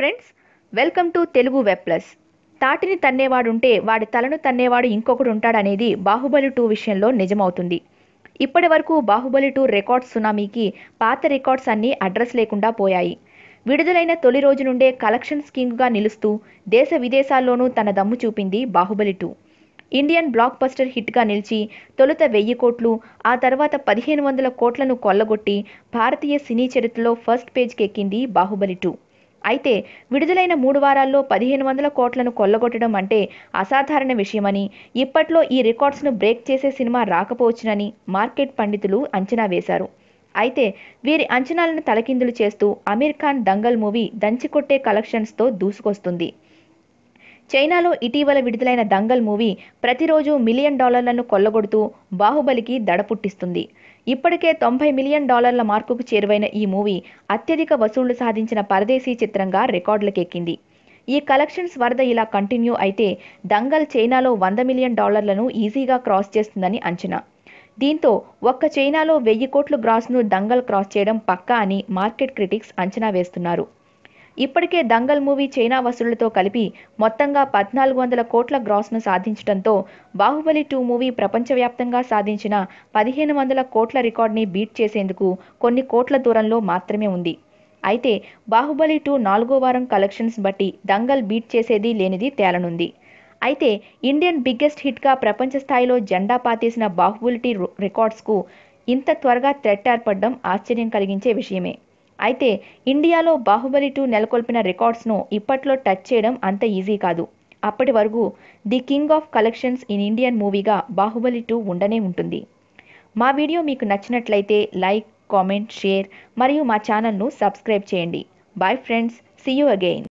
Friends welcome to Telugu web plus తాటిని తన్నేవాడుంటే వాడి తలను తన్నేవాడు ఇంకొకడు ఉంటాడనేది బాహుబలి టూ విషయంలో నిజమవుతుంది. ఇప్పటి వరకు బాహుబలి టూ రికార్డ్స్ సునామీకి పాత రికార్డ్స్ అన్నీ అడ్రస్ లేకుండా పోయాయి. విడుదలైన తొలి రోజు నుండే కలెక్షన్స్ కింగ్గా నిలుస్తూ దేశ విదేశాల్లోనూ తన దమ్ము చూపింది Baahubali two. Indian blockbuster హిట్గా నిలిచి తొలుత వెయ్యి కోట్లు ఆ తర్వాత పదిహేను వందల కోట్లను కొల్లగొట్టి భారతీయ సినీ చరిత్రలో ఫస్ట్ పేజ్కి ఎక్కింది బాహుబలి టూ. అయితే విడుదలైన మూడు వారాల్లో పదిహేను వందల కోట్లను కొల్లగొట్టడం అంటే అసాధారణ విషయమని ఇప్పట్లో ఈ రికార్డ్స్ను బ్రేక్ చేసే సినిమా రాకపోవచ్చునని మార్కెట్ పండితులు అంచనా వేశారు. అయితే వీరి అంచనాలను తలకిందులు చేస్తూ అమీర్ ఖాన్ దంగల్ మూవీ దంచికొట్టే కలెక్షన్స్తో దూసుకొస్తుంది. చైనాలో ఇటీవల విడుదలైన దంగల్ మూవీ ప్రతిరోజు మిలియన్ డాలర్లను కొల్లగొడుతూ బాహుబలికి దడ పుట్టిస్తుంది ఇప్పటికే తొంభై మిలియన్ డాలర్ల మార్కుకు చేరువైన ఈ మూవీ అత్యధిక వసూళ్ళు సాధించిన పరదేశీ చిత్రంగా రికార్డులకెక్కింది. ఈ కలెక్షన్స్ వరద ఇలా కంటిన్యూ అయితే దంగల్ చైనాలో వంద మిలియన్ డాలర్లను ఈజీగా క్రాస్ చేస్తుందని అంచనా. దీంతో ఒక్క చైనాలో వెయ్యి కోట్లు గ్రాస్ను దంగల్ క్రాస్ చేయడం పక్కా అని మార్కెట్ క్రిటిక్స్ అంచనా వేస్తున్నారు. ఇప్పటికే దంగల్ మూవీ చైనా వసూళ్ళతో కలిపి మొత్తంగా పద్నాలుగు వందల కోట్ల గ్రాస్ను సాధించడంతో బాహుబలి టూ మూవీ ప్రపంచవ్యాప్తంగా సాధించిన పదిహేను వందల కోట్ల రికార్డ్ని బీట్ చేసేందుకు కొన్ని కోట్ల దూరంలో మాత్రమే ఉంది. అయితే బాహుబలి టూ నాలుగో వారం కలెక్షన్స్ బట్టి దంగల్ బీట్ చేసేది లేనిది తేలనుంది. అయితే ఇండియన్ బిగ్గెస్ట్ హిట్గా ప్రపంచ స్థాయిలో జెండా పాతేసిన బాహుబలిటీ రికార్డ్స్కు ఇంత త్వరగా థ్రెట్ ఏర్పడడం ఆశ్చర్యం కలిగించే విషయమే. అయితే ఇండియాలో బాహుబలి టూ నెలకొల్పిన రికార్డ్స్ను ఇప్పట్లో టచ్ చేయడం అంత ఈజీ కాదు. అప్పటి వరకు the king of collections in Indian మూవీగా Baahubali two ఉండనే ఉంటుంది. మా వీడియో మీకు నచ్చినట్లయితే లైక్ కామెంట్ షేర్ మరియు మా ఛానల్ను సబ్స్క్రైబ్ చేయండి. Bye friends see you again.